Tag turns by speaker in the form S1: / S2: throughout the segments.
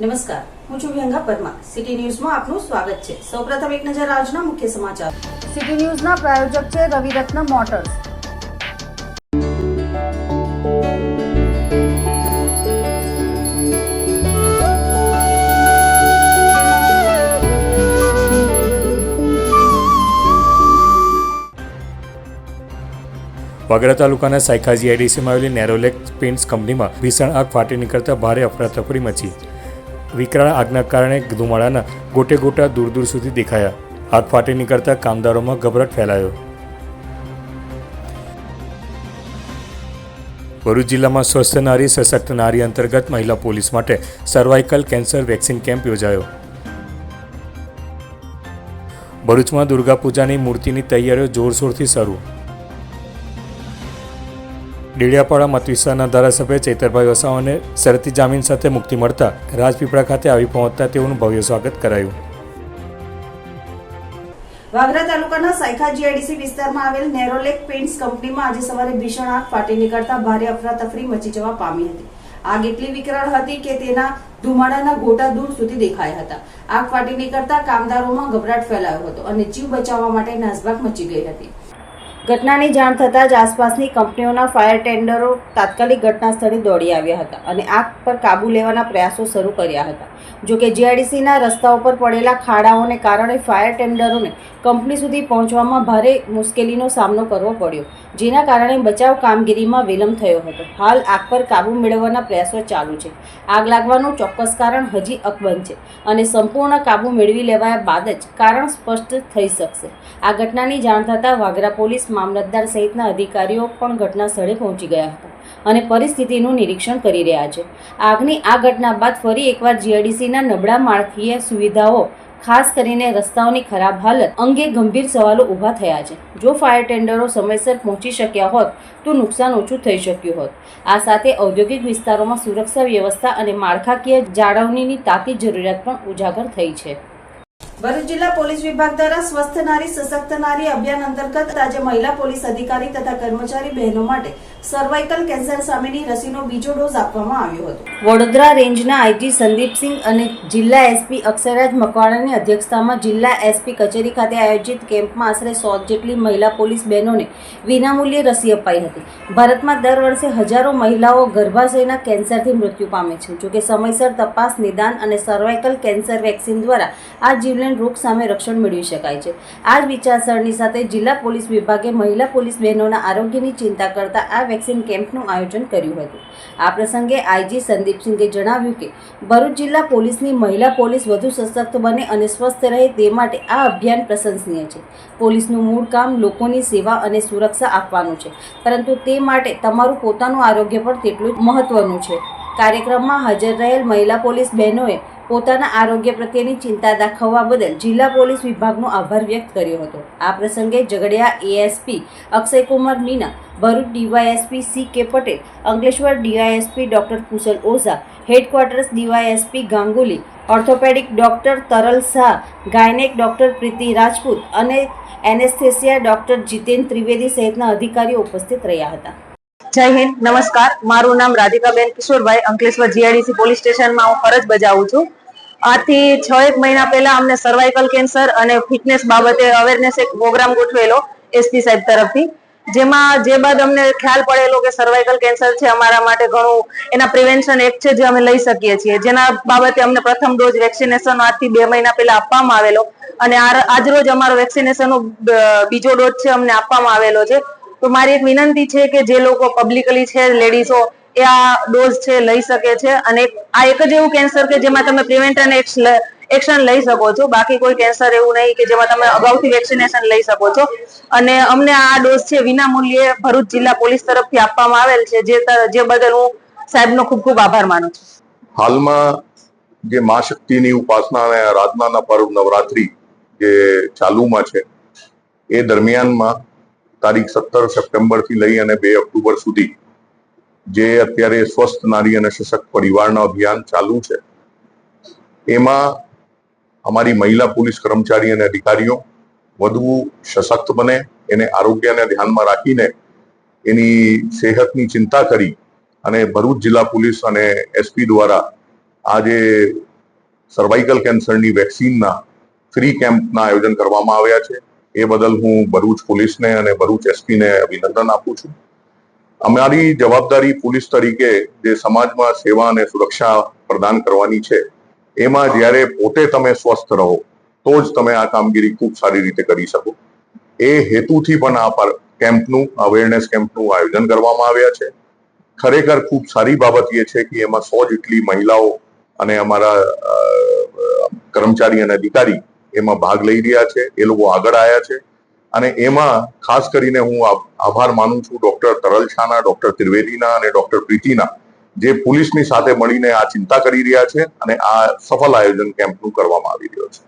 S1: નમસ્કાર. હું છું વ્યંગા પરમાર. સિટી ન્યૂઝમાં આપનું સ્વાગત છે. સૌપ્રથમ એક નજર આજના મુખ્ય સમાચાર. સિટી ન્યૂઝના પ્રાયોજક છે રવિરત્ન મોટર્સ.
S2: વાગરા તાલુકાના સાયખાજી આઈડીસીમાં આવેલી નેરોલેક પેન્ટ્સ કંપનીમાં ભીષણ આગ ફાટી નીકળતા ભારે અફરાતફરી મચી. વિકરાળ આગના કારણે ધુમાડાના ગોટે ગોટા દૂર દૂર સુધી દેખાયા. આગ ફાટી નીકળતા કામદારોમાં ગભરાટ ફેલાયો. ભરૂચ જિલ્લામાં સ્વસ્થ નારી, સશક્ત નારી અંતર્ગત મહિલા પોલીસ માટે સર્વાઇકલ કેન્સર વેક્સિન કેમ્પ યોજાયો. ભરૂચમાં દુર્ગા પૂજાની મૂર્તિની તૈયારીઓ જોરશોરથી શરૂ. ડેડિયાપાડા મતવિસ્તારના ધારાસભ્ય ચેતરભાઈ વસાવાને શરતી જામીન સાથે મુક્તિ મળતા રાજપીપળા ખાતે આવી પહોંચતા તેઓનું ભવ્ય સ્વાગત કરાયું.
S1: વાગરા તાલુકાના સાયખા જીઆઈડીસી વિસ્તારમાં આવેલ નેરોલેક પેન્ટ્સ કંપનીમાં આજે સવારે ભીષણ આગ ફાટી નીકળતા ભારે અફરાતફરી મચી જવા પામી હતી. આગ એટલી વિકરાળ હતી કે તેના ધુમાડાના ગોટા દૂર સુધી દેખાયા હતા. આગ ફાટી નીકળતા કામદારોમાં ગભરાટ ફેલાયો હતો અને જીવ બચાવવા માટે નાસભાગ મચી ગઈ હતી. ઘટનાની જાણ થતાં જ આસપાસની કંપનીઓના ફાયર ટેન્ડરો તાત્કાલિક ઘટના સ્થળે દોડી આવ્યા હતા અને આગ પર કાબૂ લેવાના પ્રયાસો શરૂ કર્યા હતા. જોકે જીઆઈડીસીના રસ્તાઓ પર પડેલા ખાડાઓને કારણે ફાયર ટેન્ડરોને કંપની સુધી પહોંચવામાં ભારે મુશ્કેલીનો સામનો કરવો પડ્યો. જેના કારણે બચાવ કામગીરીમાં વિલંબ થયો હતો. હાલ આગ પર કાબૂ મેળવવાના પ્રયાસો ચાલુ છે. આગ લાગવાનું ચોક્કસ કારણ હજી અકબંધ છે અને સંપૂર્ણ કાબૂ મેળવી લેવાયા બાદ જ કારણ સ્પષ્ટ થઈ શકશે. આ ઘટનાની જાણ થતાં વાગરા પોલીસ મામલતદાર સહિતના અધિકારીઓ પણ ઘટના સ્થળે પહોંચી ગયા હતા અને પરિસ્થિતિનું નિરીક્ષણ કરી રહ્યા છે. આગની આ ઘટના બાદ ફરી એકવાર જીઆઈડીસીના નબળા માળખીય સુવિધાઓ ખાસ કરીને રસ્તાઓની ખરાબ હાલત અંગે ગંભીર સવાલો ઊભા થયા છે. જો ફાયર ટેન્ડરો સમયસર પહોંચી શક્યા હોત, તો નુકસાન ઓછું થઈ શક્યું હોત. આ સાથે ઔદ્યોગિક વિસ્તારોમાં સુરક્ષા વ્યવસ્થા અને માળખાકીય જાળવણીની તાતી જરૂરિયાત પણ ઉજાગર થઈ છે. ભરૂચ જિલ્લા પોલીસ વિભાગ દ્વારા સ્વસ્થ નારી, સશક્ત નારી અભિયાન અંતર્ગત આજે મહિલા પોલીસ અધિકારી તથા કર્મચારી બહેનો માટે સર્વાઇકલ કેન્સર સામેની રસીનો બીજો ડોઝ આપવામાં આવ્યો હતો. વડોદરા રેન્જના આઈજી સંદીપસિંહ અને જિલ્લા એસપી અક્ષરાજ મકવાણાની અધ્યક્ષતામાં જિલ્લા એસપી કચેરી ખાતે આયોજિત કેમ્પમાં આશરે સો જેટલી મહિલા પોલીસ બહેનોને વિનામૂલ્યે રસી અપાઈ હતી. ભારતમાં દર વર્ષે હજારો મહિલાઓ ગર્ભાશયના કેન્સરથી મૃત્યુ પામે છે. જોકે સમયસર તપાસ, નિદાન અને સર્વાઇકલ કેન્સર વેક્સિન દ્વારા આ જીવલેણ રોગ સામે રક્ષણ મેળવી શકાય છે. આ જ વિચારસરણી સાથે જિલ્લા પોલીસ વિભાગે મહિલા પોલીસ બહેનોના આરોગ્યની ચિંતા કરતા આ વેક્સિન કેમ્પનું આયોજન કર્યું હતું. આ પ્રસંગે આઈજી સંદીપસિંહે જણાવ્યું કે, ભરૂચ જિલ્લા પોલીસની મહિલા પોલીસ વધુ સશક્ત બને અને સ્વસ્થ રહે તે માટે આ અભિયાન પ્રશંસનીય છે. પોલીસનું મૂળ કામ લોકોની સેવા અને સુરક્ષા આપવાનું છે, પરંતુ તે માટે તમારું પોતાનું આરોગ્ય પણ તેટલું જ મહત્વનું છે. કાર્યક્રમમાં હાજર રહેલ મહિલા પોલીસ બહેનોએ પોતાના આરોગ્ય પ્રત્યેની ચિંતા દાખવવા બદલ જિલ્લા પોલીસ વિભાગનો આભાર વ્યક્ત કર્યો હતો. આ પ્રસંગે Jhagadia ASP Akshaykumar Meena, Bharuch DYSP C K Patel, Ankleshwar DYSP doctor Kushal Oza, headquarters DYSP Ganguly, orthopaedic doctor Taral Shah, gynaec doctor Priti Rajput અને એનેસ્થેસિયા ડોક્ટર જીતેન ત્રિવેદી સહિતના અધિકારીઓ ઉપસ્થિત રહ્યા હતા.
S3: જય હિન્દ, નમસ્કાર. મારું નામ રાધિકાબેન કિશોરભાઈ, અંકલેશ્વર જીઆઈડીસી પોલીસ સ્ટેશનમાં હું ફરજ બજાવું છું. આથી છ એક મહિના પહેલા અમને સર્વાઇકલ કેન્સર અને ફિટનેસ બાબતે અવેરનેસ એક પ્રોગ્રામ ગોઠવેલો એસપી સાહેબ તરફથી. જેમાં જે બાદ અમને ખ્યાલ પડેલો કે સર્વાઇકલ કેન્સર છે અમારા માટે ઘણું એના પ્રિવેન્શન એક છે જે અમે લઈ શકીએ છીએ. જેના બાબતે અમને પ્રથમ ડોઝ વેક્સિનેશન આજથી બે મહિના પહેલા આપવામાં આવેલો. અને આજ રોજ અમારો વેક્સિનેશનનો બીજો ડોઝ છે અમને આપવામાં આવેલો છે. તો મારી એક વિનંતી છે કે જે લોકો પબ્લિકલી છે લેડીઝો એ આ ડોઝ છે લઈ શકે છે અને આ એક જ એવું કેન્સર કે જેમાં તમે પ્રિવેન્ટ અને એક્શન લઈ શકો છો. બાકી કોઈ કેન્સર એવું નહીં કે જેમાં તમે અગાઉથી વેક્સિનેશન લઈ શકો છો. અને અમને આ ડોઝ છે વિના મૂલ્યે ભરૂચ જિલ્લા પોલીસ તરફથી આપવામાં આવેલ છે. જે જે બદલ હું સાહેબનો ખૂબ ખૂબ આભાર માનું છું.
S4: હાલમાં જે મા શક્તિની ઉપાસના અને આરાધનાના પર્વ નવરાત્રી જે ચાલુમાં છે, એ દરમિયાનમાં તારીખ સત્તર સપ્ટેમ્બરથી લઈ અને બે ઓક્ટોબર સુધી જે અત્યારે સ્વસ્થ નારી અને સશક્ત પરિવારના અભિયાન ચાલુ છે. એમાં અમારી મહિલા પોલીસ કર્મચારી અને અધિકારીઓ વધુ સશક્ત બને, એને આરોગ્યને ધ્યાનમાં રાખીને એની સેહતની ચિંતા કરી અને ભરૂચ જિલ્લા પોલીસ અને એસપી દ્વારા આ જે સર્વાઇકલ કેન્સરની વેક્સિનના ફ્રી કેમ્પના આયોજન કરવામાં આવ્યા છે. એ બદલ હું ભરૂચ પોલીસને અને ભરૂચ એસપીને અભિનંદન આપું છું. અમારી જવાબદારી પોલીસ તરીકે જે સમાજમાં સેવા અને સુરક્ષા પ્રદાન કરવાની છે, એમાં જ્યારે પોતે તમે સ્વસ્થ રહો, તો જ તમે આ કામગીરી ખૂબ સારી રીતે કરી શકો. એ હેતુથી પણ આ પર- કેમ્પનું અવેરનેસ કેમ્પનું આયોજન કરવામાં આવ્યા છે. ખરેખર ખૂબ સારી બાબત એ છે કે એમાં સો જેટલી મહિલાઓ અને અમારા કર્મચારી અને અધિકારી એમાં ભાગ લઈ રહ્યા છે, એ લોકો આગળ આવ્યા છે. અને એમાં ખાસ કરીને હું આભાર માનું છું ડોક્ટર તરલ શાહના ડોક્ટર ત્રિવેદીના અને ડોક્ટર પ્રીતિના, જે પોલીસની સાથે મળીને આ ચિંતા કરી રહ્યા છે અને આ સફળ આયોજન કેમ્પનું કરવામાં આવી રહ્યો છે.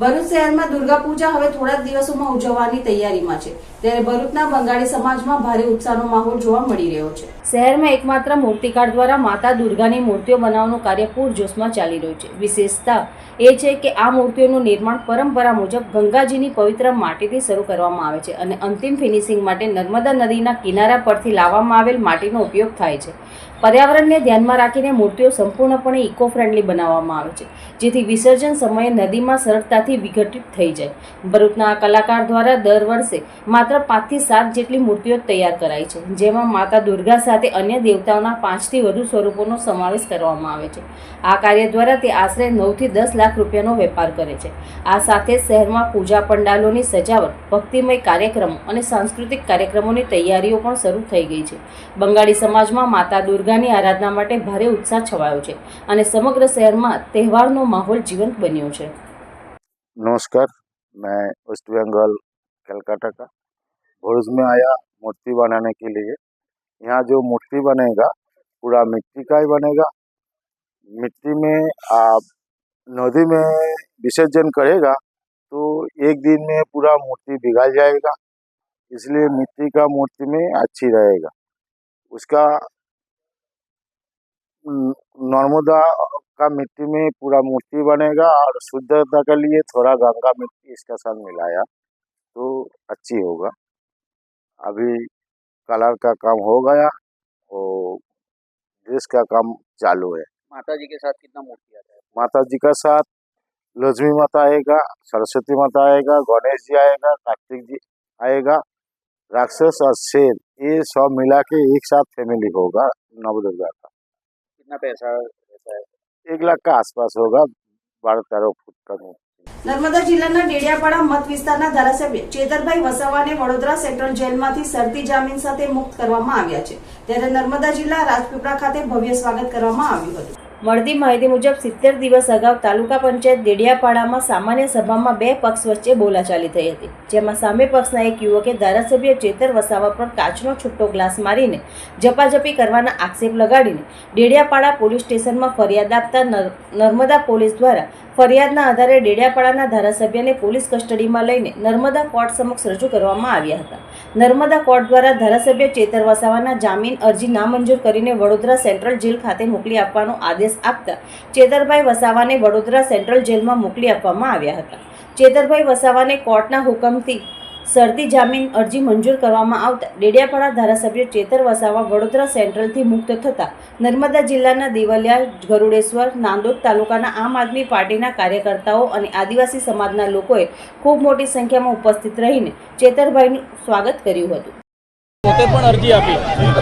S1: ભરૂચ શહેરમાં દુર્ગા પૂજા હવે થોડા દિવસોમાં ઉજવવાની તૈયારીમાં છે. ત્યારે ભરૂચના બંગાળી સમાજમાં ભારે ઉત્સાહનો માહોલ જોવા મળી રહ્યો છે. શહેરમાં એકમાત્ર મૂર્તિકાર દ્વારા માતા દુર્ગાની મૂર્તિઓ બનાવવાનું કાર્ય પૂરજોશમાં ચાલી રહ્યું છે. વિશેષતા એ છે કે આ મૂર્તિઓનું નિર્માણ પરંપરા મુજબ ગંગાજીની પવિત્ર માટીથી શરૂ કરવામાં આવે છે અને અંતિમ ફિનિશિંગ માટે નર્મદા નદીના કિનારા પરથી લાવવામાં આવેલ માટીનો ઉપયોગ થાય છે. પર્યાવરણને ધ્યાનમાં રાખીને મૂર્તિઓ સંપૂર્ણપણે ઇકો ફ્રેન્ડલી બનાવવામાં આવે છે, જેથી વિસર્જન સમયે નદીમાં સરળતાથી વિઘટિત થઈ જાય. ભરૂચના કલાકાર દ્વારા દર વર્ષે માત્ર પાંચથી સાત જેટલી મૂર્તિઓ તૈયાર કરાય છે, જેમાં માતા દુર્ગા સાથે અન્ય દેવતાઓના પાંચથી વધુ સ્વરૂપોનો સમાવેશ કરવામાં આવે છે. આ કાર્ય દ્વારા તે આશરે નવથી દસ લાખ રૂપિયાનો વેપાર કરે છે. આ સાથે શહેરમાં પૂજા પંડાલોની સજાવટ, ભક્તિમય કાર્યક્રમો અને સાંસ્કૃતિક કાર્યક્રમોની તૈયારીઓ પણ શરૂ થઈ ગઈ છે. બંગાળી સમાજમાં માતા દુર્ગાની આરાધના માટે ભારે ઉત્સાહ છવાયો છે અને સમગ્ર શહેરમાં તહેવારનો માહોલ જીવંત બન્યો છે
S5: नमस्कार मैं वेस्ट बंगाल कलकत्ता का भरूच में आया मूर्ति बनाने के लिए यहाँ जो मूर्ति बनेगा पूरा मिट्टी का ही बनेगा मिट्टी में आप नदी में विसर्जन करेगा तो एक दिन में पूरा मूर्ति बिगड़ जाएगा इसलिए मिट्टी का मूर्ति में अच्छी रहेगा उसका न- नर्मदा का मिट्टी में पूरा मूर्ति बनेगा और शुद्धता के लिए थोड़ा गंगा मिट्टी इसका साथ मिलाया तो अच्छी होगा। अभी कलर का काम हो गया और ड्रेस का काम चालू है।
S6: माता जी के साथ कितना मूर्ति आता है?
S5: माता जी का साथ लक्ष्मी माता आएगा सरस्वती माता आएगा गणेश जी आएगा कार्तिक जी आएगा राक्षस और शेर ये सब मिला के एक साथ फैमिली होगा नवदुर्गा का।
S6: कितना पैसा रहता है
S5: एक लाख का आसपास होगा बारह तेरह फुट का मूर्ति
S1: નર્મદા જિલ્લાના ડેડિયાપાડા મત વિસ્તારના ધારાસભ્ય ચેતરભાઈ વસાવાને વડોદરા સેન્ટ્રલ જેલમાંથી શરતી જામીન સાથે મુક્ત કરવામાં આવ્યા છે ત્યારે નર્મદા જિલ્લા રાજપીપળા ખાતે ભવ્ય સ્વાગત કરવામાં આવ્યું હતું મળતી માહિતી મુજબ સિત્તેર દિવસ અગાઉ તાલુકા પંચાયત દેડિયાપાડામાં સામાન્ય સભામાં બે પક્ષ વચ્ચે બોલાચાલી થઈ હતી. જેમાં સામે પક્ષના એક યુવકે ધારાસભ્ય ચેતર વસાવા પર કાચનો છૂટો ગ્લાસ મારીને ઝપાઝપી કરવાના આક્ષેપ લગાડીને ડેડિયાપાડા પોલીસ સ્ટેશનમાં ફરિયાદ આપતા નર- નર્મદા પોલીસ દ્વારા ફરિયાદના આધારે ડેડિયાપાડાના ધારાસભ્યને પોલીસ કસ્ટડીમાં લઈને નર્મદા કોર્ટ સમક્ષ રજૂ કરવામાં આવ્યા હતા. નર્મદા કોર્ટ દ્વારા ધારાસભ્ય ચેતર વસાવાના જામીન અરજી નામંજૂર કરીને વડોદરા સેન્ટ્રલ જેલ ખાતે મોકલી આપવાનો આદેશ આપતા ચેતરભાઈ વસાવાને વડોદરા સેન્ટ્રલ જેલમાં મોકલી આપવામાં આવ્યા હતા. ચેતરભાઈ વસાવાને કોર્ટના હુકમથી શરતી જામીન અરજી મંજૂર કરવામાં આવતા ડેડિયાપાડા ધારાસભ્ય ચેતર વસાવા વડોદરા સેન્ટ્રલથી મુક્ત થતા નર્મદા જિલ્લાના દેવલિયા, ગરુડેશ્વર, નાંદોદ તાલુકાના આમ આદમી પાર્ટીના કાર્યકર્તાઓ અને આદિવાસી સમાજના લોકોએ ખૂબ મોટી સંખ્યામાં ઉપસ્થિત રહીને ચેતરભાઈનું સ્વાગત કર્યું હતું.
S7: પોતે પણ અરજી આપી.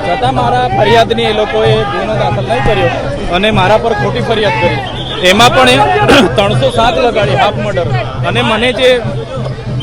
S7: છતાં મારા ફરિયાદની એ લોકોએ ગુનો દાખલ નહીં કર્યો અને મારા પર ખોટી ફરિયાદ કરી. એમાં પણ ત્રણસો સાત લગાડી હાફ મર્ડર. અને મને જે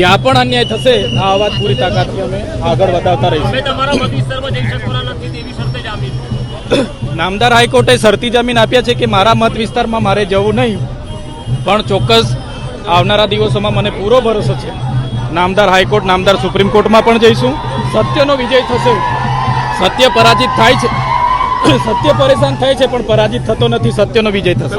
S7: જ્યાં પણ અન્યાય થશે આ અવાજ પૂરી તાકાતથી અમે આગળ વધાવતા રહીશું. નામદાર હાઈકોર્ટે શરતી જમીન આપ્યા છે કે મારા મત વિસ્તારમાં મારે જવું નહીં પણ ચોક્કસ આવનારા દિવસોમાં મને પૂરો ભરોસો છે. નામદાર હાઈકોર્ટ નામદાર સુપ્રીમ કોર્ટમાં પણ જઈશું. સત્યનો વિજય થશે. સત્ય પરાજિત થાય છે. સત્ય પરેશાન થાય છે પણ પરાજિત થતો નથી સત્યનો વિજય થશે.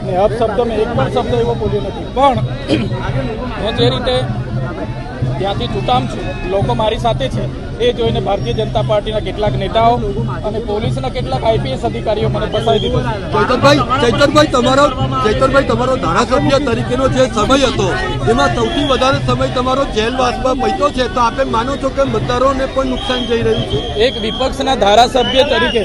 S7: મહિલાને અપશબ્દો મેં એક પણ શબ્દ એવો બોલ્યો નથી. પણ હું જે રીતે ત્યાંથી છૂટામ છું લોકો મારી સાથે છે એ જોઈને ભારતીય જનતા પાર્ટીના કેટલાક નેતાઓ અને પોલીસના કેટલાક આઈપીએસ અધિકારીઓ મને ફસાવી દીધો
S8: ચૈતનભાઈ ચૈતનભાઈ તમારો ચૈતનભાઈ તમારો ધારાસભ્ય તરીકેનો જે સમય હતો એમાં સૌથી વધારે સમય તમારો જેલવાસમાં પૈતો છે તો આપે માનો છો કે મતદારોને પણ નુકસાન જઈ રહ્યું છે?
S7: એક વિપક્ષના ધારાસભ્ય તરીકે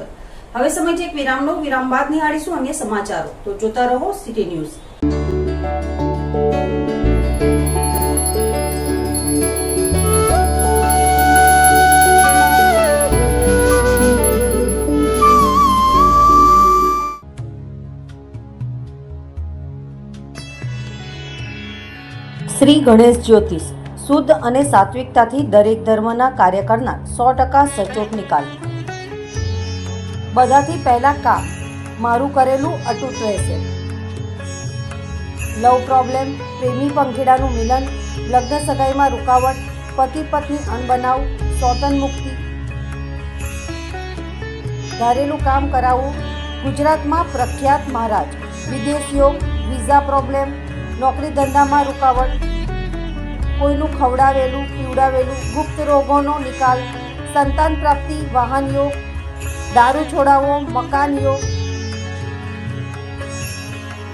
S1: હવે સમય છે એક વિરામનો. વિરામ બાદ નિહાળીશું અન્ય સમાચારો. તો જોતા રહો સિટી ન્યૂઝ. શ્રી ગણેશ જ્યોતિષ. શુદ્ધ અને સાત્વિકતાથી દરેક ધર્મના કાર્ય કરનાર સો ટકા સચોટ નિકાલ. બધાથી પહેલા કામ મારું કરેલું અતૂટ રહેશે. લવ પ્રોબ્લેમ, પ્રેમી પંખીડાનું મિલન, લગ્ન સગાઈમાં રૂકાવટ, પતિ પત્ની અણબનાવ, સોતન મુક્તિ. ધારેલું કામ કરાવવું, ગુજરાતમાં પ્રખ્યાત મહારાજ, વિદેશીઓ, વિઝા પ્રોબ્લેમ, નોકરી ધંધામાં રૂકાવટ, કોઈનું ખવડાવેલું, પીવડાવેલું, ગુપ્ત રોગોનો નિકાલ, સંતાન પ્રાપ્તિ વાહન યોગ દારૂ છોડાવો મકાનીઓ.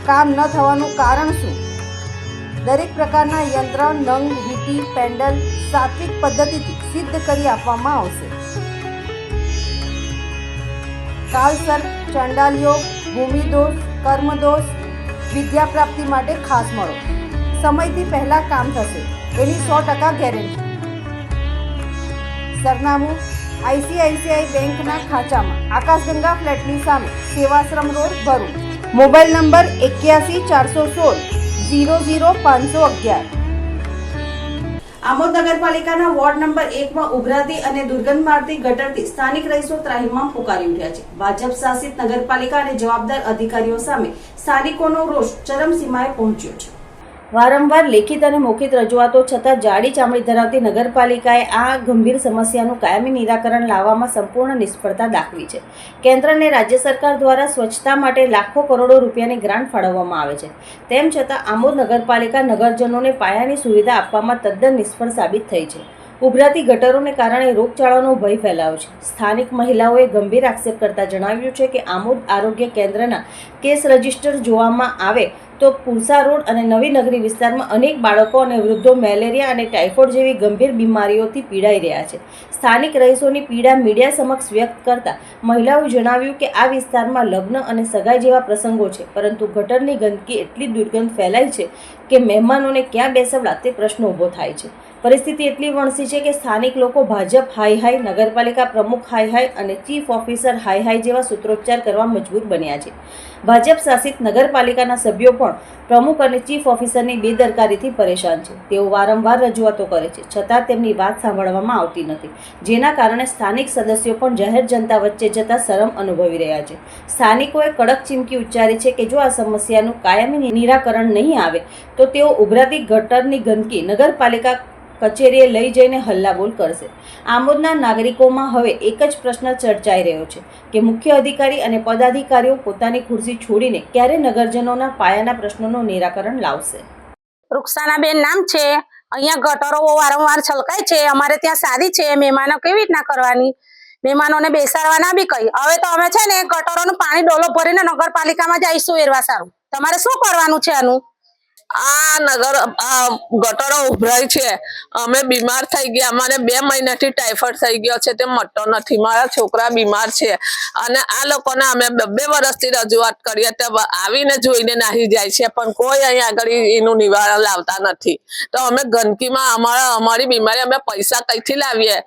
S1: કામ ન થવાનું કારણ શું? દરેક પ્રકારના યંત્ર, નંગ, વીટી, પેન્ડલ સાત્વિક પદ્ધતિથી સિદ્ધ કરી આપવામાં આવશે. કાલસર ચંડાલ યોગ ભૂમિદોષ, કર્મદોષ વિદ્યા પ્રાપ્તિ માટે ખાસ મળો. સમયથી પહેલા કામ થશે. એની સો ટકા ગેરંટી. સરનામું આઈસીઆઈસીઆઈ બેંકના ખાંચામાં આકાશગંગા ફ્લેટની સામે Sevashram road Bharuch. Mobile number એક્યાસી ચારસો સોળ ઝીરો ઝીરો પાંચસો અગિયાર. આમોદ નગરપાલિકાના વોર્ડ નંબર એકમાં ઉભરાતી અને દુર્ગંધ મારતી ગટરથી સ્થાનિક રહીશો ત્રાહિમામ પુકારી ઉઠ્યા છે. ભાજપ શાસિત નગરપાલિકા અને જવાબદાર અધિકારીઓ સામે સ્થાનિકોનો રોષ ચરમસીમાએ પહોંચ્યો છે. વારંવાર લેખિત અને મૌખિત રજૂઆતો છતાં જાડી ચામડી ધરાવતી નગરપાલિકાએ આ ગંભીર સમસ્યાનું કાયમી નિરાકરણ લાવવામાં સંપૂર્ણ નિષ્ફળતા દાખવી છે. કેન્દ્ર અને રાજ્ય સરકાર દ્વારા સ્વચ્છતા માટે લાખો કરોડો રૂપિયાની ગ્રાન્ટ ફાળવવામાં આવે છે. તેમ છતાં આમોદ નગરપાલિકા નગરજનોને પાયાની સુવિધા આપવામાં તદ્દન નિષ્ફળ સાબિત થઈ છે. ઉભરાતી ગટરોને કારણે રોગચાળાનો ભય ફેલાયો છે. સ્થાનિક મહિલાઓએ ગંભીર આક્ષેપ કરતા જણાવ્યું છે કે આમોદ આરોગ્ય કેન્દ્રના કેસ રજિસ્ટર જોવામાં આવે તો પુરસા રોડ અને નવી નગરી વિસ્તારમાં અનેક બાળકો અને વૃદ્ધો મેલેરિયા અને ટાઇફોઇડ જેવી ગંભીર બીમારીઓથી પીડાઈ રહ્યા છે. સ્થાનિક રહીશોની પીડા મીડિયા સમક્ષ વ્યક્ત કરતા મહિલાઓએ જણાવ્યું કે આ વિસ્તારમાં લગ્ન અને સગાઈ જેવા પ્રસંગો છે, પરંતુ ગટરની ગંદકી એટલી દુર્ગંધ ફેલાય છે કે મહેમાનોને ક્યાં બેસવડા તે પ્રશ્ન ઊભો થાય છે. પરિસ્થિતિ એટલી વણસી છે કે સ્થાનિક લોકો ભાજપ હાઈ હાઈ નગરપાલિકા પ્રમુખ હાઈ હાઈ અને ચીફ ઓફિસર હાઈ હાઈ જેવા સૂત્રોચ્ચાર કરવા મજબૂર બન્યા છે. ભાજપ શાસિત નગરપાલિકાના સભ્યો પણ પ્રમુખ અને ચીફ ઓફિસરની બેદરકારીથી પરેશાન છે. તેઓ વારંવાર રજૂઆતો કરે છે, છતાં તેમની વાત સાંભળવામાં આવતી નથી. જેના કારણે સ્થાનિક સદસ્યો પણ જાહેર જનતા વચ્ચે જતા શરમ અનુભવી રહ્યા છે. સ્થાનિકોએ કડક ચીમકી ઉચ્ચારી છે કે જો આ સમસ્યાનું કાયમી નિરાકરણ નહીં આવે, તો તેઓ ઉભરાતી ગટરની ગંદકી નગરપાલિકા કચેરીએ લઈ જઈને હલ્લાબોલ કરશે. આમોદના નાગરિકોમાં હવે એક જ પ્રશ્ન ચર્ચાઈ રહ્યો છે કે મુખ્ય અધિકારી અને પદાધિકારીઓ પોતાની ખુરશી છોડીને ક્યારે નગરજનોના પાયાના પ્રશ્નોનું નિરાકરણ લાવશે.
S9: રૂક્ષાનાબેન નામ છે. અહીંયા ગટરો વારંવાર છલકાય છે. અમારે ત્યાં સાદી છે. મહેમાનો કેવી રીતના કરવાની? મહેમાનોને બેસાડવા ના બી કહી હવે તો અમે છે ને ગટરોનું પાણી ડોલો ભરીને નગરપાલિકામાં જઈશું. એરવા સારું તમારે શું કરવાનું છે આનું
S10: આ નગર, આ ગટરો ઉભરાય છે. અમે બીમાર થઈ ગયા. અમારે બે મહિનાથી ટાઈફોઈડ થઈ ગયો છે. તે મટતો નથી. મારા છોકરા બીમાર છે. અને આ લોકોને અમે બે વર્ષથી રજૂઆત કરીએ તો આવીને જોઈને નાહી જાય છે. પણ કોઈ અહીંયા આગળ એનું નિવારણ લાવતા નથી. તો અમે ગંદકીમાં અમારા, અમારી બીમારી અમે પૈસા કઈથી લાવીએ?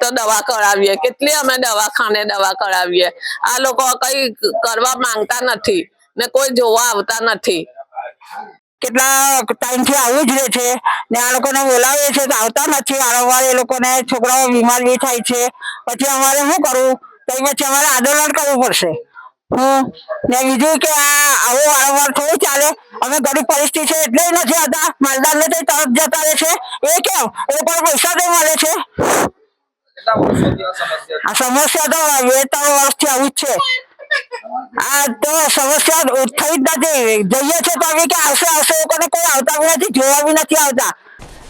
S10: તો દવા કરાવીએ કેટલી અમે દવાખાને દવા કરાવીએ આ લોકો કઈ કરવા માંગતા નથી. ને કોઈ જોવા આવતા નથી.
S9: કેટલા ટાઈમથી આવું જ રહે છે ને આ લોકોને બોલાવીએ છે તો આવતા નથી. વારંવાર એ લોકોને છોકરાઓ બીમાર બી થાય છે. પછી અમારે શું કરવું? તો પછી અમારે આંદોલન કરવું પડશે. હું ને બીજું કે આ આવું વારંવાર થોડું ચાલે. અમે ગરીબ પરિસ્થિતિ છે એટલે નથી આવતા. માલદાર ને તરફ જતા રહે છે. એ કેમ? એ લોકોને પૈસા તો મળે છે?
S11: આ સમસ્યા
S9: તો બે ત્રણ વર્ષથી આવું જ છે. આ તો સમસ્યા જ નથી. જઈએ છે તો કે આવશે આવશે લોકોને કોઈ આવતા નથી, જોવા બી નથી આવતા.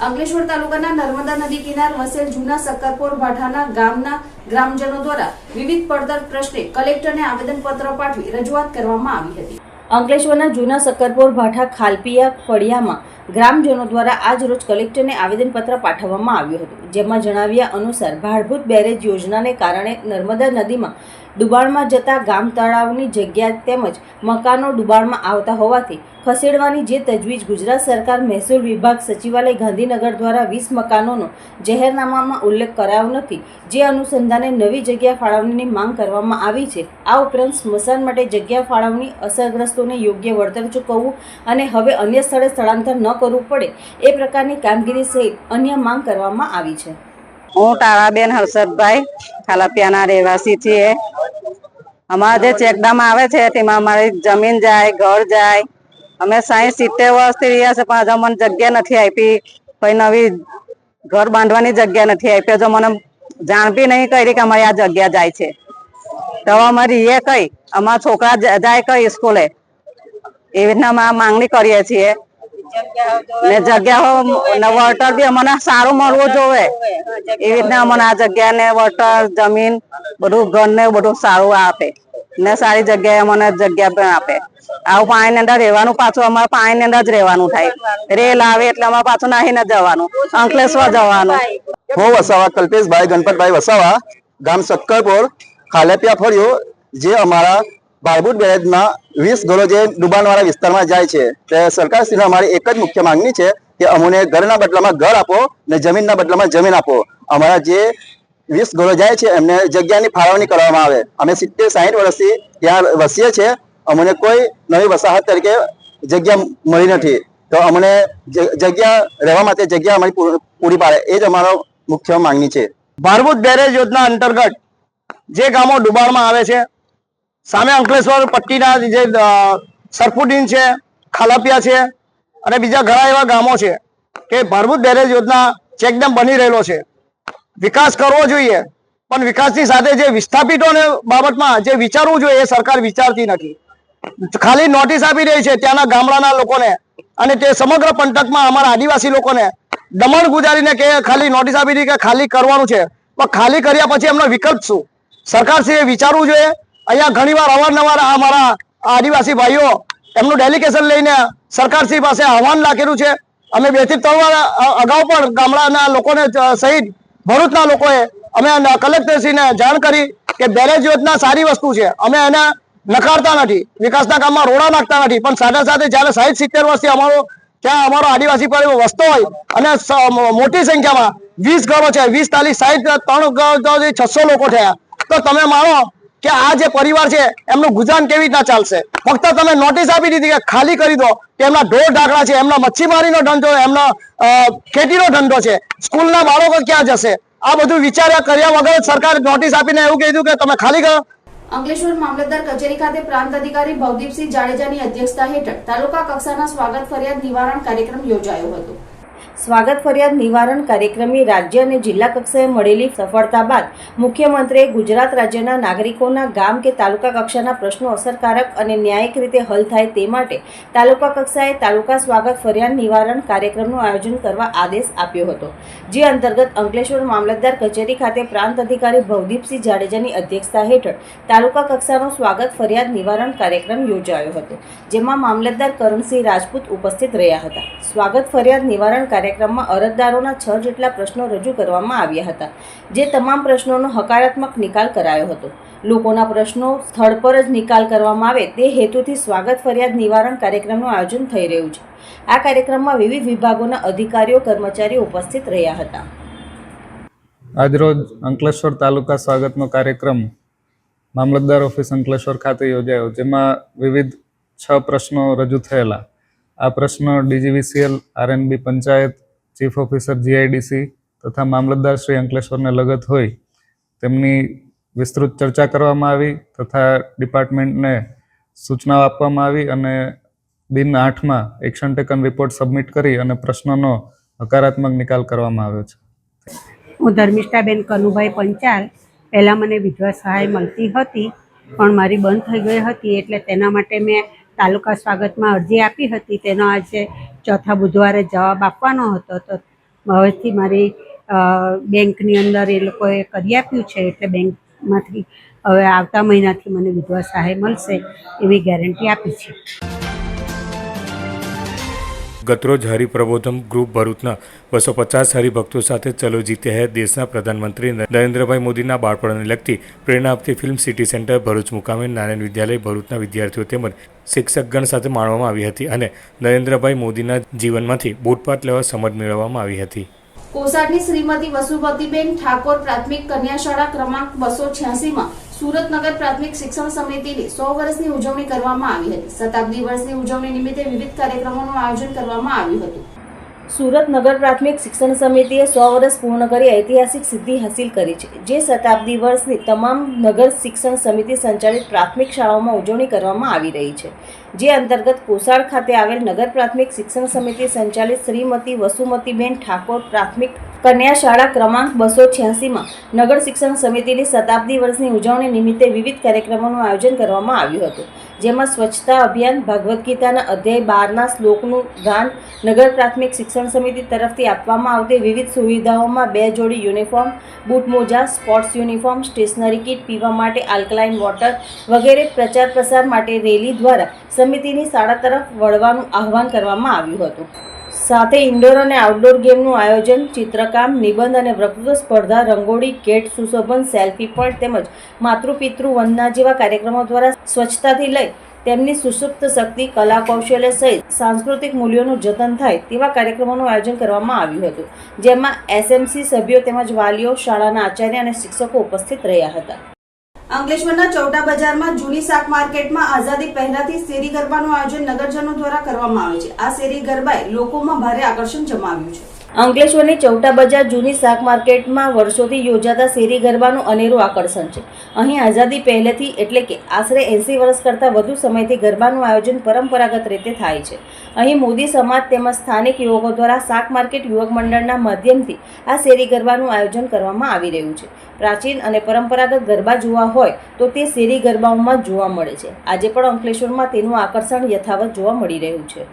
S1: અંકલેશ્વર તાલુકાના નર્મદા નદી કિનાર વસેલ જૂના સક્કરપોર ભાઠાના ગામના ગ્રામજનો દ્વારા વિવિધ પડતર પ્રશ્ને કલેક્ટરને આવેદનપત્ર પાઠવી રજૂઆત કરવામાં આવી હતી. અંકલેશ્વરના જૂના સક્કરપોર ભાઠા ખાલપિયા ફળિયામાં ગ્રામજનો દ્વારા આજ રોજ કલેક્ટરને આવેદનપત્ર પાઠવવામાં આવ્યું હતું. જેમાં જણાવ્યા અનુસાર, ભાડભૂત બેરેજ યોજનાને કારણે નર્મદા નદીમાં ડુબાણમાં જતા ગામ તળાવની જગ્યા તેમજ મકાનો ડુબાણમાં આવતા હોવાથી ખસેડવાની જે તજવીજ ગુજરાત સરકાર મહેસૂલ વિભાગ સચિવાલય ગાંધીનગર દ્વારા વીસ મકાનોનો જાહેરનામામાં ઉલ્લેખ કરાયો નથી, જે અનુસંધાને નવી જગ્યા ફાળવણીની માંગ કરવામાં આવી છે. આ ઉપરાંત સ્મશાન માટે જગ્યા ફાળવણી અસરગ્રસ્તોને યોગ્ય વળતર ચૂકવવું અને હવે અન્ય સ્થળે સ્થળાંતર ન કરવું પડે એ પ્રકારની કામગીરી સહિત અન્ય માંગ કરવામાં આવી છે.
S12: હું તારાબેન હર્ષદભાઈ ખાલાપિયાના રહેવાસી છીએ. અમારા જે ચેકડામ આવે છે, તેમાં અમારી જમીન જાય, ઘર જાય. અમે સાહીઠ સિત્તેર વર્ષથી રહ્યા છે, પણ હજુ મને જગ્યા નથી આપી. કોઈ નવી ઘર બાંધવાની જગ્યા નથી આપી. હજુ મને જાણ બી નહીં કરી કે અમારી આ જગ્યા જાય છે. તો અમારી અમે રહીએ કઈ? અમારા છોકરા જાય કઈ સ્કૂલે? એવી રીતના અમે માંગણી કરીએ છીએ. ને જગ્યા ને વળતર બી અમને સારું મળવું જોવે. એવી રીતના અમને આ જગ્યા ને વળતર જમીન, બધું ઘર ને બધું સારું આપે. ને સારી જગ્યાએ અમને જગ્યા પણ આપે. આવું પાણી અંદર રહેવાનું પાછું, અમારે પાણી અંદર જ રહેવાનું થાય. રેલ આવે એટલે અમારે પાછું નાહીને જવાનું. અંકલેશ્વર જવાનું.
S13: હું, વસાવા, કલ્પેશભાઈ, ગણપતભાઈ વસાવા, ગામ સક્કરપોર, ખાલેપિયા ફર્યો જે અમારા બાળબુટ બેરેજમાં વીસ ઘરો જે ડુબાણવાળા વિસ્તારમાં જાય છે, તે સરકારશ્રીને અમારી એક જ મુખ્ય માંગણી છે કે અમને ઘરના બદલામાં ઘર આપો ને જમીનના બદલામાં જમીન આપો. અમારા જે વીસ ઘરો જાય છે, એમને જગ્યાની ફાળવણી કરવામાં આવે. અમે સિત્તેર સાહીઠ વર્ષથી ત્યાં વસીએ છીએ, અમને કોઈ નવી વસાહત તરીકે જગ્યા મળી નથી. તો અમને જગ્યા, રહેવા માટે જગ્યા અમારી પૂરી પાડે, એ જ અમારો મુખ્ય માંગણી છે. ભારભૂત બેરેજ યોજના અંતર્ગત જે ગામો ડુબાણમાં આવે છે સામે અંકલેશ્વર પટ્ટીના જે અ, સરફુડીન છે ખાલાપિયા છે અને બીજા ઘણા એવા ગામો છે કે ભરભૂત બેરેજ યોજના ચેકડેમ બની રહેલો છે. વિકાસ કરવો જોઈએ પણ વિકાસની સાથે જે વિસ્થાપિતોને બાબતમાં જે વિચારવું જોઈએ એ સરકાર વિચારતી નથી. ખાલી નોટિસ આપી રહી છે ત્યાંના ગામડાના લોકોને અને તે સમગ્ર પંથકમાં અમારા આદિવાસી લોકોને દમણ ગુજારીને કે ખાલી નોટિસ આપી દીધી કે ખાલી કરવાનું છે. પણ ખાલી કર્યા પછી એમનો વિકલ્પ શું? સરકારશ્રીએ વિચારવું જોઈએ અહીંયા ઘણીવાર અવારનવાર આ અમારા આદિવાસી ભાઈઓ એમનું ડેલિગેશન લઈને સરકારશ્રી પાસે આહવાન રાખેલું છે. અમે બેથી ત્રણ વાર અગાઉ પણ ગામડાના લોકોને સહિત ભરૂચના લોકોએ અમે કલેક્ટરશ્રીને જાણ કરી કે બેરેજ યોજના સારી વસ્તુ છે. અમે એને નકારતા નથી, વિકાસના કામમાં રોડા નાખતા નથી, પણ સાથે સાથે જ્યારે સાહીઠ સિત્તેર વર્ષથી અમારો, ત્યાં અમારો આદિવાસી પરિવાર વસતો હોય અને મોટી સંખ્યામાં વીસ ઘરો છે, વીસ તાલીસ સાહીઠ, ત્રણ ઘર છસો લોકો થયા. તો તમે માનો કે આ જે પરિવાર છે, એમનું ગુજરાન કેવી રીતના ચાલશે? ફક્ત તમે નોટિસ આપી દીધી કે ખાલી કરી દો કે એમના ઢોર ઢાકડા છે, એમના મચ્છીમારીનો ધંધો, એમનો ખેતીનો ધંધો છે. સ્કૂલના બાળકો ક્યાં જશે? આ બધું વિચાર્યા કર્યા વગર સરકાર નોટિસ આપીને એવું કીધું કે તમે ખાલી કરો.
S1: અંકલેશ્વર મામલતદાર કચેરી ખાતે પ્રાંત અધિકારી ભવદીપસિંહ જાડેજાની અધ્યક્ષતા હેઠળ તાલુકા કક્ષાના સ્વાગત ફરિયાદ નિવારણ કાર્યક્રમ યોજાયો હતો. સ્વાગત ફરિયાદ નિવારણ કાર્યક્રમની રાજ્ય અને જિલ્લા કક્ષાએ મળેલી સફળતા બાદ મુખ્યમંત્રીએ ગુજરાત રાજ્યના નાગરિકોના ગામ કે તાલુકા કક્ષાના પ્રશ્નો અસરકારક અને ન્યાયિક રીતે હલ થાય તે માટે તાલુકા કક્ષાએ તાલુકા સ્વાગત ફરિયાદ નિવારણ કાર્યક્રમનું આયોજન કરવા આદેશ આપ્યો હતો. જે અંતર્ગત અંકલેશ્વર મામલતદાર કચેરી ખાતે પ્રાંત અધિકારી ભવદીપસિંહ જાડેજાની અધ્યક્ષતા હેઠળ તાલુકા કક્ષાનો સ્વાગત ફરિયાદ નિવારણ કાર્યક્રમ યોજાયો હતો, જેમાં મામલતદાર કરણસિંહ રાજપૂત ઉપસ્થિત રહ્યા હતા. સ્વાગત ફરિયાદ નિવારણ કાર્યક્રમમાં અરજદારોના છ જેટલા પ્રશ્નો રજૂ કરવામાં આવ્યા હતા, જે તમામ પ્રશ્નોનો હકારાત્મક નિકાલ કરાયો હતો. લોકોના પ્રશ્નો સ્થળ પર જ નિકાલ કરવામાં આવે તે હેતુથી સ્વાગત ફરિયાદ નિવારણ કાર્યક્રમનું આયોજન થઈ રહ્યું છે. આ કાર્યક્રમમાં વિવિધ વિભાગોના અધિકારીઓ, કર્મચારીઓ ઉપસ્થિત રહ્યા હતા.
S14: આજરોજ અંકલેશ્વર તાલુકા સ્વાગતનો કાર્યક્રમ મામલતદાર ઓફિસ અંકલેશ્વર ખાતે યોજાયો, જેમાં વિવિધ છ પ્રશ્નો રજૂ થયેલા. આ પ્રશ્ન DGVCL RNB panchayat, chief officer, GIDC તથા મામલતદાર શ્રી અંકલેશ્વરને લગત હોય, તેમની વિસ્તૃત ચર્ચા કરવામાં આવી તથા ડિપાર્ટમેન્ટને સૂચનાઓ આપવામાં આવી અને દિન આઠમાં એક્શન ટેકન રિપોર્ટ સબમિટ કરી અને પ્રશ્નોનો હકારાત્મક નિકાલ કરવામાં આવ્યો છે.
S15: હું ધર્મિષ્ઠાબેન કનુભાઈ પંચાલ. પહેલાં મને વિધવા સહાય મળતી હતી, પણ મારી બંધ થઈ ગઈ હતી એટલે તેના માટે મેં તાલુકા સ્વાગતમાં અરજી આપી હતી. તેનો આજે ચોથા બુધવારે જવાબ આપવાનો હતો. તો હવેથી મારી બેંકની અંદર એ લોકોએ કરી આપ્યું છે. એટલે બેંકમાંથી હવે આવતા મહિનાથી મને વિધવા સહાય મળશે એવી ગેરંટી આપી છે.
S2: ગતરોજ હરિપ્રબોધમ ગ્રુપ ભરૂચના બસો પચાસ હરિભક્તો સાથે ચલો જીતે હૈ દેશના પ્રધાનમંત્રી નરેન્દ્રભાઈ મોદીના બાળપણને લગતી પ્રેરણા આપતી ફિલ્મ સિટી સેન્ટર ભરૂચ મુકામે નારાયણ વિદ્યાલય ભરૂચના વિદ્યાર્થીઓ તેમજ શિક્ષકગણ સાથે માણવામાં આવી હતી અને નરેન્દ્રભાઈ મોદીના જીવનમાંથી બોટપાટ લેવા સમજ મેળવવામાં આવી હતી.
S1: કોસાડની શ્રીમતી વસુમતીબેન ઠાકોર પ્રાથમિક કન્યા શાળા ક્રમાંક બસો છ્યાસીમાં સુરતનગર પ્રાથમિક શિક્ષણ સમિતિની સો વર્ષની ઉજવણી કરવામાં આવી હતી. શતાબ્દી વર્ષની ઉજવણી નિમિત્તે વિવિધ કાર્યક્રમોનું આયોજન કરવામાં આવ્યું હતું. સુરત નગર પ્રાથમિક શિક્ષણ સમિતિએ સો વર્ષ પૂર્ણ કરી ઐતિહાસિક સિદ્ધિ હાંસિલ કરી છે. જે શતાબ્દી વર્ષની તમામ નગર શિક્ષણ સમિતિ સંચાલિત પ્રાથમિક શાળાઓમાં ઉજવણી કરવામાં આવી રહી છે. જે અંતર્ગત કોસાળ ખાતે આવેલ નગર પ્રાથમિક શિક્ષણ સમિતિ સંચાલિત શ્રીમતી વસુમતીબેન ઠાકોર પ્રાથમિક કન્યા શાળા ક્રમાંક બસો છ્યાસીમાં નગર શિક્ષણ સમિતિની શતાબ્દી વર્ષની ઉજવણી નિમિત્તે વિવિધ કાર્યક્રમોનું આયોજન કરવામાં આવ્યું હતું. જેમાં સ્વચ્છતા અભિયાન, ભાગવદ્ ગીતાના અધ્યાય બારના શ્લોકનું દાન નગર પ્રાથમિક શિક્ષણ સમિતિ તરફથી આપવામાં આવતી વિવિધ સુવિધાઓમાં બે જોડી યુનિફોર્મ, બૂટ મોજા, સ્પોર્ટ્સ યુનિફોર્મ, સ્ટેશનરી કીટ પીવા માટે આલ્કલાઇન વોટર વગેરે પ્રચાર પ્રસાર માટે રેલી દ્વારા સમિતિની શાળા તરફ વળવાનું આહવાન કરવામાં આવ્યું હતું. સાથે ઇન્ડોર અને આઉટડોર ગેમનું આયોજન, ચિત્રકામ, નિબંધ અને વક્તૃત્વ સ્પર્ધા, રંગોળી ગેટ સુશોભન, સેલ્ફી પોઈન્ટ તેમજ માતૃપિતૃ વંદના જેવા કાર્યક્રમો દ્વારા સ્વચ્છતાથી લઈ તેમની સુષુપ્ત શક્તિ, કલા કૌશલ્ય સહિત સાંસ્કૃતિક મૂલ્યોનું જતન થાય તેવા કાર્યક્રમોનું આયોજન કરવામાં આવ્યું હતું. જેમાં એસએમસી સભ્યો તેમજ વાલીઓ, શાળાના આચાર્ય અને શિક્ષકો ઉપસ્થિત રહ્યા હતા. અંકલેશ્વરના ચૌટા બજારમાં જૂની શાક માર્કેટમાં આઝાદી પહેલાથી શેરી ગરબાનું આયોજન નગરજનો દ્વારા કરવામાં આવે છે. આ શેરી ગરબાએ લોકોમાં ભારે આકર્ષણ જમાવ્યું છે. અંકલેશ્વરની ચૌટા બજાર જૂની શાક માર્કેટમાં વર્ષોથી યોજાતા શેરી ગરબાનું અનેરું આકર્ષણ છે. અહીં આઝાદી પહેલેથી એટલે કે આશરે એંસી વર્ષ કરતાં વધુ સમયથી ગરબાનું આયોજન પરંપરાગત રીતે થાય છે. અહીં મોદી સમાજ તેમજ સ્થાનિક યુવકો દ્વારા શાક માર્કેટ યુવક મંડળના માધ્યમથી આ શેરી ગરબાનું આયોજન કરવામાં આવી રહ્યું છે. પ્રાચીન અને પરંપરાગત ગરબા જોવા હોય તો તે શેરી ગરબાઓમાં જોવા મળે છે. આજે પણ અંકલેશ્વરમાં તેનું આકર્ષણ યથાવત જોવા મળી રહ્યું છે.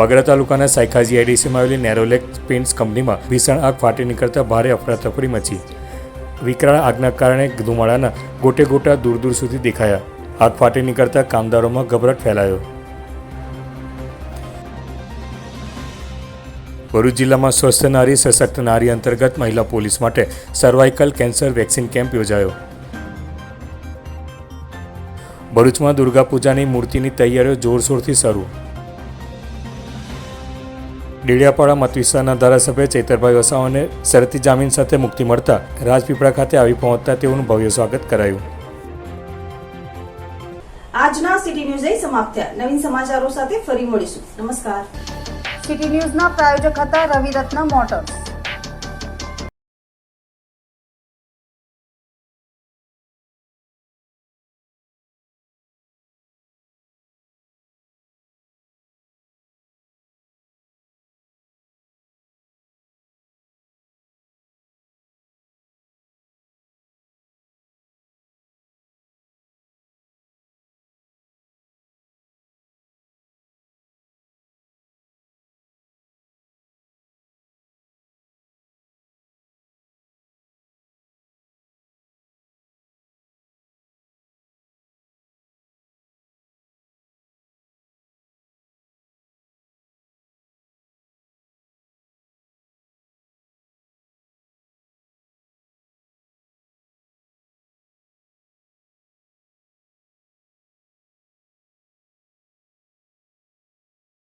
S2: વાગરા તાલુકાના સાયખાજી આઈડીસીમાં આવેલી નેરોલેક પેન્ટ્સ કંપનીમાં ભીષણ આગ ફાટી નીકળતા ભારે અફરાતફરી મચી. વિકરાળ આગના કારણે ધુમાડાના ગોટે ગોટા દૂર દૂર સુધી દેખાયા. આગ ફાટી નીકળતા કામદારોમાં ગભરાટ ફેલાયો. ભરૂચ જિલ્લામાં સ્વસ્થ નારી, સશક્ત નારી અંતર્ગત મહિલા પોલીસ માટે સર્વાઇકલ કેન્સર વેક્સિન કેમ્પ યોજાયો. ભરૂચમાં દુર્ગા પૂજાની મૂર્તિની તૈયારીઓ જોરશોરથી શરૂ. ડેડિયાપાડા મત વિસ્તારના ધારાસભ્ય ચેતરભાઈ વસાવાને શરતી જામીન સાથે મુક્તિ મળતા રાજપીપળા ખાતે આવી પહોંચતા તેઓનું ભવ્ય સ્વાગત કરાયું.
S1: આજના સિટી ન્યૂઝ સમાપ્ત થયા. નવીન સમાચારો સાથે ફરી મળીશું. નમસ્કાર. સિટી ન્યૂઝના પ્રાયોજક હતા રવિરત્ન મોટર્સ.